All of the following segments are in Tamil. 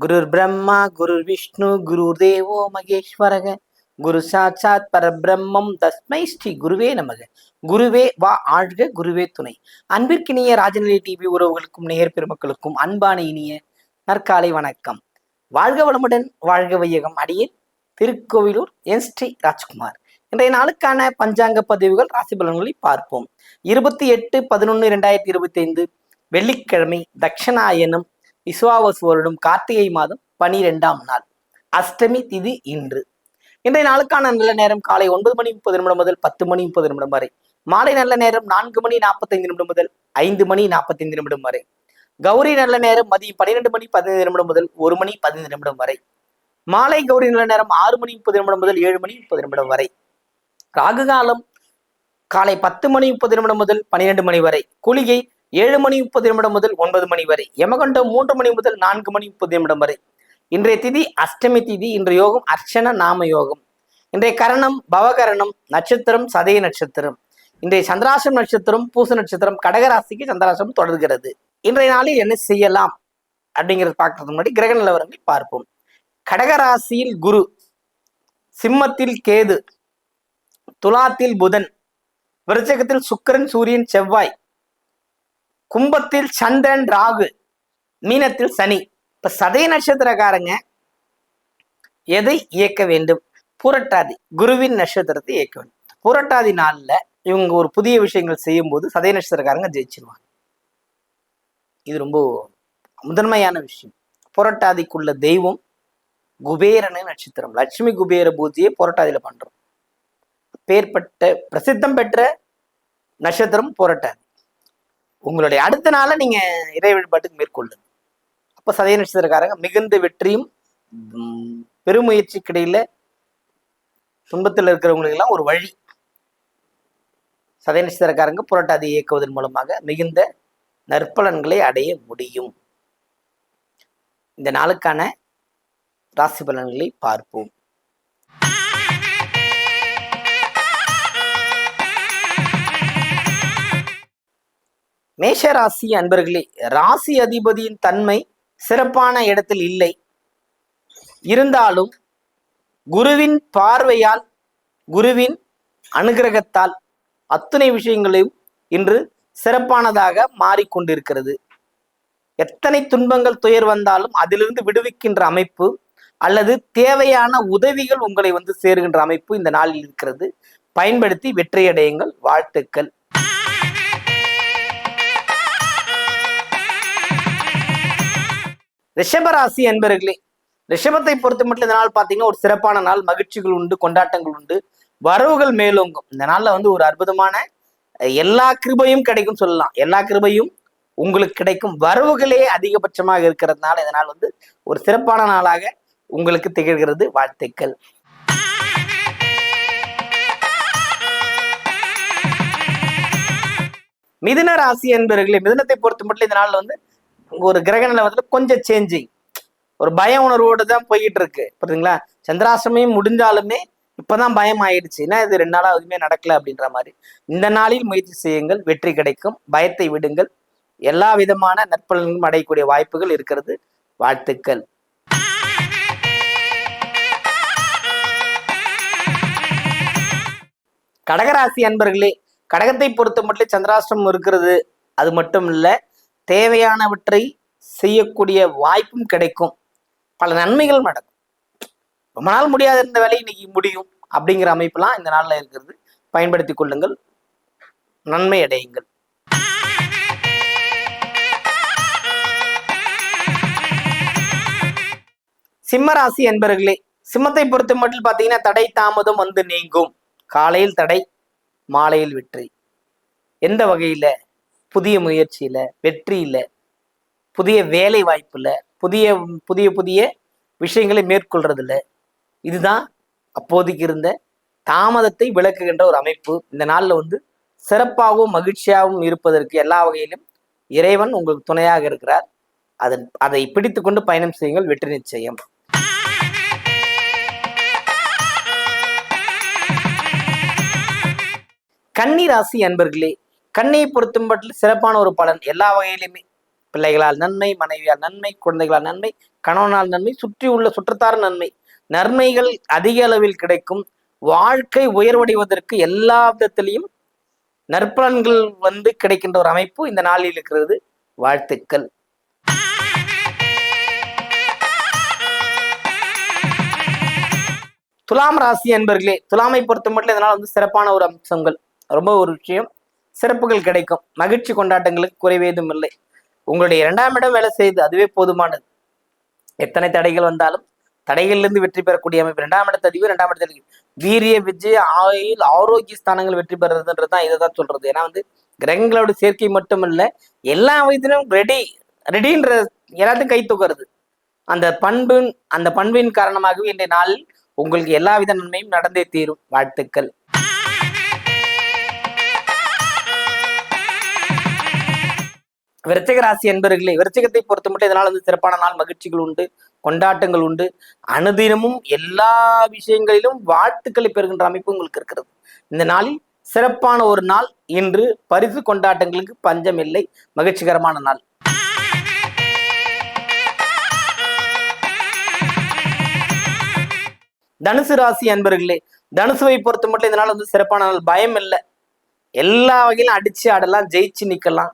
குருர் பிரம்மா குருர் விஷ்ணு குருர் தேவோ மகேஸ்வரக. குரு சாட்சாத் பரபிரம்மம் தஸ்மை ஸ்ரீ குருவே நமக. குருவே வா ஆழ்க குருவே துணை. அன்பிற்கினிய ராஜநிலை டிவி உறவுகளுக்கும் நேர் பெருமக்களுக்கும் அன்பான இனிய நற்காலை வணக்கம். வாழ்க வளமுடன் வாழ்க வையகம். அடியேன் திருக்கோவிலூர் என். ஸ்ரீ. ராஜ்குமார். இன்றைய நாளுக்கான பஞ்சாங்க பதிவுகள் ராசி பலன்களை பார்ப்போம். இருபத்தி எட்டு பதினொன்று இரண்டாயிரத்தி இருபத்தி ஐந்து வெள்ளிக்கிழமை தட்சணாயனம் விஸ்வாவசு வருடம் கார்த்திகை மாதம் பனிரெண்டாம் நாள். அஷ்டமி திதி இன்று. இன்றைய நாளுக்கான நல்ல நேரம் காலை ஒன்பது மணி முப்பது நிமிடம் முதல் பத்து மணி முப்பது நிமிடம் வரை. மாலை நல்ல நேரம் நான்கு மணி நாற்பத்தைந்து நிமிடம் முதல் ஐந்து மணி நாற்பத்தைந்து நிமிடம் வரை. கௌரி நல்ல நேரம் மதியம் பன்னிரெண்டு மணி பதினைந்து நிமிடம் முதல் ஒரு மணி பதினைந்து நிமிடம் வரை. மாலை கௌரி நல்ல நேரம் ஆறு மணி முப்பது நிமிடம் முதல் ஏழு மணி முப்பது நிமிடம் வரை. ராகு காலம் காலை பத்து மணி முப்பது நிமிடம் முதல் பன்னிரெண்டு மணி வரை. குளிகை ஏழு மணி முப்பது நிமிடம் முதல் ஒன்பது மணி வரை யமகண்டம் மூன்று மணி முதல் நான்கு மணி முப்பது நிமிடம் வரை. இன்றைய திதி அஷ்டமி திதி இன்றைய யோகம் அர்ச்சன நாம யோகம். இன்றைய கரணம் பவகரணம் நட்சத்திரம் சதய நட்சத்திரம். இன்றைய சந்திராசம் நட்சத்திரம் பூச நட்சத்திரம் கடகராசிக்கு சந்திராசம் தொடர்கிறது. இன்றைய நாளில் என்ன செய்யலாம் அப்படிங்கிறது பார்க்கறதுக்கு முன்னாடி கிரக நிலவரங்களை பார்ப்போம். கடகராசியில் குரு சிம்மத்தில் கேது துலாத்தில் புதன் விருச்சகத்தில் சுக்கிரன் சூரியன் செவ்வாய் கும்பத்தில் சந்திரன் ராகு மீனத்தில் சனி. இப்ப சதய நட்சத்திரக்காரங்க எதை இயக்க வேண்டும்? புரட்டாதி குருவின் நட்சத்திரத்தை இயக்க வேண்டும். புரட்டாதி நாள்ல இவங்க ஒரு புதிய விஷயங்கள் செய்யும் போது சதய நட்சத்திரக்காரங்க ஜெயிச்சிருவாங்க. இது ரொம்ப முதன்மையான விஷயம். புரட்டாதிக்குள்ள தெய்வம் குபேரன நட்சத்திரம். லட்சுமி குபேர பூஜையை புரட்டாதியில பண்றோம். பேர்பட்ட பிரசித்தம் பெற்ற நட்சத்திரம் புரட்டாதி. உங்களுடைய அடுத்த நாளை நீங்க இறை வழிபாட்டுக்கு மேற்கொள்ளுங்க. அப்ப சதய நட்சத்திரக்காரங்க மிகுந்த வெற்றியும் உம், பெருமுயற்சிக்கிடையில துன்பத்தில் இருக்கிறவங்களுக்கு எல்லாம் ஒரு வழி. சதய நட்சத்திரக்காரங்க புரட்டாதி இயக்குவதன் மூலமாக மிகுந்த நற்பலன்களை அடைய முடியும். இந்த நாளுக்கான ராசி பலன்களை பார்ப்போம். மேஷ ராசி அன்பர்களே ராசி அதிபதியின் தன்மை சிறப்பான இடத்தில் இல்லை. இருந்தாலும் குருவின் பார்வையால் குருவின் அனுகிரகத்தால் அத்துணை விஷயங்களையும் இன்று சிறப்பானதாக மாறிக்கொண்டிருக்கிறது. எத்தனை துன்பங்கள் துயர் வந்தாலும் அதிலிருந்து விடுவிக்கின்ற அமைப்பு அல்லது தேவையான உதவிகள் உங்களை வந்து சேருகின்ற அமைப்பு இந்த நாளில் இருக்கிறது. பயன்படுத்தி வெற்றியடையுங்கள். வாழ்த்துக்கள். ரிஷபராசி என்பர்களே ரிஷபத்தை பொறுத்த மட்டும் இந்த நாள் பார்த்தீங்கன்னா ஒரு சிறப்பான நாள். மகிழ்ச்சிகள் உண்டு கொண்டாட்டங்கள் உண்டு. வரவுகள் மேலோங்கும். இந்த நாளில் வந்து ஒரு அற்புதமான எல்லா கிருபையும் கிடைக்கும் சொல்லலாம். எல்லா கிருபையும் உங்களுக்கு கிடைக்கும். வரவுகளே அதிகபட்சமாக இருக்கிறதுனால இந்த நாள் வந்து ஒரு சிறப்பான நாளாக உங்களுக்கு திகழ்கிறது. வாழ்த்துக்கள். மிதுன ராசி என்பவர்களே மிதுனத்தை பொறுத்த மட்டும் இந்த நாள்ல வந்து ஒரு கிரக நிலவரத்துல கொஞ்சம் சேஞ்சிங் ஒரு பய உணர்வோடு தான் போய்கிட்டு இருக்கு புரியுதுங்களா? சந்திராசிரமம் முடிஞ்சாலுமே இப்பதான் பயம் ஆயிடுச்சு. ஏன்னா இது ரெண்டு நாளா எதுவுமே நடக்கல அப்படின்ற மாதிரி. இந்த நாளில் முயற்சி செய்யுங்கள். வெற்றி கிடைக்கும். பயத்தை விடுங்கள். எல்லா விதமான நற்பலன்களும் அடையக்கூடிய வாய்ப்புகள் இருக்கிறது. வாழ்த்துக்கள். கடகராசி அன்பர்களே கடகத்தை பொறுத்த மட்டும் சந்திராஷ்டிரம் இருக்கிறது. அது மட்டும் இல்லை தேவையானவற்றை செய்யக்கூடிய வாய்ப்பும் கிடைக்கும். பல நன்மைகள் நடக்கும். ரொம்ப நாள் முடியாத இருந்த வேலை இன்னைக்கு முடியும் அப்படிங்கிற அமைப்புலாம் இந்த நாள்ல இருக்கிறது. பயன்படுத்திக் கொள்ளுங்கள். நன்மை அடையுங்கள். சிம்மராசி என்பர்களே சிம்மத்தை பொறுத்த மட்டும் பார்த்தீங்கன்னா தடை தாமதம் வந்து நீங்கும். காலையில் தடை மாலையில் வெற்றி. எந்த வகையில்? புதிய முயற்சியில வெற்றியில புதிய வேலை வாய்ப்புல புதிய புதிய புதிய விஷயங்களை மேற்கொள்றதில்ல இதுதான் அப்போதைக்கு இருந்த தாமதத்தை விளக்குகின்ற ஒரு அமைப்பு. இந்த நாளில் வந்து சிறப்பாகவும் மகிழ்ச்சியாகவும் இருப்பதற்கு எல்லா வகையிலும் இறைவன் உங்களுக்கு துணையாக இருக்கிறார். அதன் அதை பிடித்து கொண்டு பயணம் செய்யுங்கள். வெற்றி நிச்சயம். கன்னி ராசி அன்பர்களே கண்ணியை பொறுத்தும் பட்சத்தில் சிறப்பான ஒரு பலன். எல்லா வகையிலுமே. பிள்ளைகளால் நன்மை மனைவியால் நன்மை குழந்தைகளால் நன்மை கணவனால் நன்மை சுற்றி உள்ள சுற்றத்தார் நன்மை. நன்மைகள் அதிக அளவில் கிடைக்கும். வாழ்க்கை உயர்வடைவதற்கு எல்லா விதத்திலையும் நற்பலன்கள் வந்து கிடைக்கின்ற ஒரு அமைப்பு இந்த நாளில் இருக்கிறது. வாழ்த்துக்கள். துலாம் ராசி என்பர்களே துலாமை பொறுத்த மட்டும் இதனால் வந்து சிறப்பான ஒரு அம்சங்கள். ரொம்ப ஒரு விஷயம். சிறப்புகள் கிடைக்கும். மகிழ்ச்சி கொண்டாட்டங்களுக்கு குறைவேதும் இல்லை. உங்களுடைய இரண்டாம் இடம் வேலை செய்து அதுவே போதுமானது. எத்தனை தடைகள் வந்தாலும் தடைகளிலிருந்து வெற்றி பெறக்கூடிய அமைப்பு இரண்டாம் இடத்தை அதிகம் இரண்டாம் இடத்துல வீரிய விஜய ஆயுள் ஆரோக்கிய ஸ்தானங்கள் வெற்றி பெறதுன்றது தான் இதை தான் சொல்றது. ஏன்னா வந்து கிரகங்களோட சேர்க்கை மட்டும் இல்லை எல்லா வயதிலும் ரெடி ரெடின்ற எல்லாத்தையும் கை தூக்குறது. அந்த பண்பின் அந்த பண்பின் காரணமாகவே இன்றைய நாளில் உங்களுக்கு எல்லாவித நன்மையும் நடந்தே தீரும். வாழ்த்துக்கள். விருச்சிக ராசி என்பர்களே விருச்சிகத்தை பொறுத்த மட்டும் இதனால் வந்து சிறப்பான நாள் மகிழ்ச்சிகள் உண்டு கொண்டாட்டங்கள் உண்டு. அனுதினமும் எல்லா விஷயங்களிலும் வாழ்த்துக்களை பெறுகின்ற அமைப்பு உங்களுக்கு இருக்கிறது. இந்த நாளில் சிறப்பான ஒரு நாள். இன்று பரிசு கொண்டாட்டங்களுக்கு பஞ்சம் இல்லை. மகிழ்ச்சிகரமான நாள். தனுசு ராசி அன்பர்களே தனுசுவை பொறுத்த மட்டும் இதனால் வந்து சிறப்பான நாள். பயம் இல்லை. எல்லா வகையிலும் அடிச்சு ஆடலாம் ஜெயிச்சு நிக்கலாம்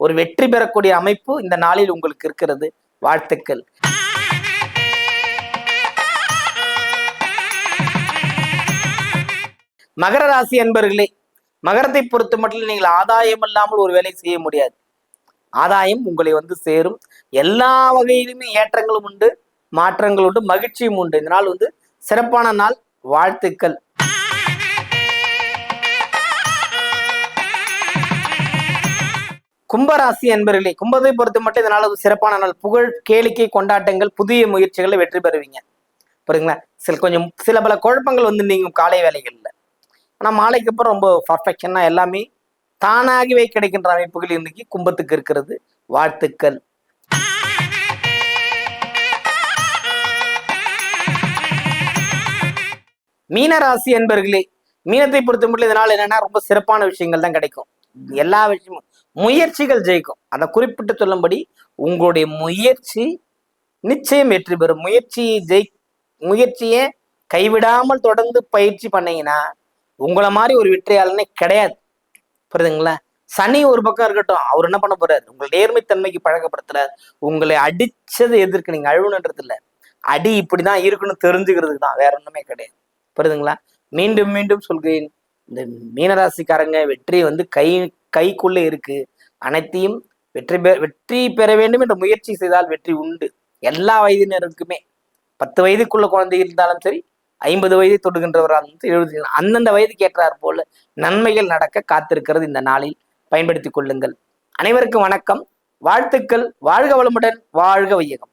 ஒரு வெற்றி பெறக்கூடிய அமைப்பு இந்த நாளில் உங்களுக்கு இருக்கிறது. வாழ்த்துக்கள். மகர ராசி அன்பர்களே மகரத்தை பொறுத்த மட்டும் நீங்கள் ஆதாயம் இல்லாமல் ஒரு வேலை செய்ய முடியாது. ஆதாயம் உங்களை வந்து சேரும். எல்லா வகையிலுமே ஏற்றங்களும் உண்டு மாற்றங்கள் உண்டு மகிழ்ச்சியும் உண்டு. இந்த நாள் வந்து சிறப்பான நாள். வாழ்த்துக்கள். கும்பராசி என்பர்களே கும்பத்தை பொறுத்த மட்டும் இதனால ஒரு சிறப்பான நாள். புகழ் கேளிக்கை கொண்டாட்டங்கள் புதிய முயற்சிகளை வெற்றி பெறுவீங்க. புரியுங்களா சில கொஞ்சம் சில பல குழப்பங்கள் வந்து நீங்க காலை வேலைகளில் ஆனால் மாலைக்கு அப்புறம் ரொம்ப பர்ஃபெக்ஷனாக எல்லாமே தானாகவே கிடைக்கின்ற அமைப்புகள் இன்னைக்கு கும்பத்துக்கு இருக்கிறது. வாழ்த்துக்கள். மீனராசி என்பர்களே மீனத்தை பொறுத்த மட்டும் இதனால என்னன்னா ரொம்ப சிறப்பான விஷயங்கள் தான் கிடைக்கும். எல்லா விஷயமும் முயற்சிகள் ஜெயிக்கும். அதை குறிப்பிட்டு சொல்லும்படி உங்களுடைய முயற்சி நிச்சயம் வெற்றி பெறும். முயற்சி ஜெய் முயற்சியை கைவிடாமல் தொடர்ந்து பயிற்சி பண்ணீங்கன்னா உங்களை மாதிரி ஒரு வெற்றியாளனே கிடையாது. புரியுதுங்களா? சனி ஒரு பக்கம் இருக்கட்டும் அவர் என்ன பண்ண போறாரு? உங்களை நேர்மைத்தன்மைக்கு பழக்கப்படுத்துறாரு. உங்களை அடிச்சது எதிர்க்கு நீங்க அழுவுன்றது இல்ல அடி இப்படிதான் இருக்குன்னு தெரிஞ்சுக்கிறதுக்கு தான் வேற ஒண்ணுமே கிடையாது. புரியுதுங்களா? மீண்டும் மீண்டும் சொல்கிறேன். இந்த மீனராசிக்காரங்க வெற்றி வந்து கை கைக்குள்ளே இருக்கு. அனைத்தையும் வெற்றி பெற வெற்றி பெற வேண்டும் என்ற முயற்சி செய்தால் வெற்றி உண்டு. எல்லா வயதினருக்குமே பத்து வயதுக்குள்ள குழந்தை இருந்தாலும் சரி ஐம்பது வயதை தொடுகின்றவராக இருந்தாலும் எழுபது அந்தந்த வயதுக்கு ஏற்றார் போல நன்மைகள் நடக்க காத்திருக்கிறது இந்த நாளில். பயன்படுத்திக் கொள்ளுங்கள். அனைவருக்கும் வணக்கம். வாழ்த்துக்கள். வாழ்க வளமுடன். வாழ்க வையகம்.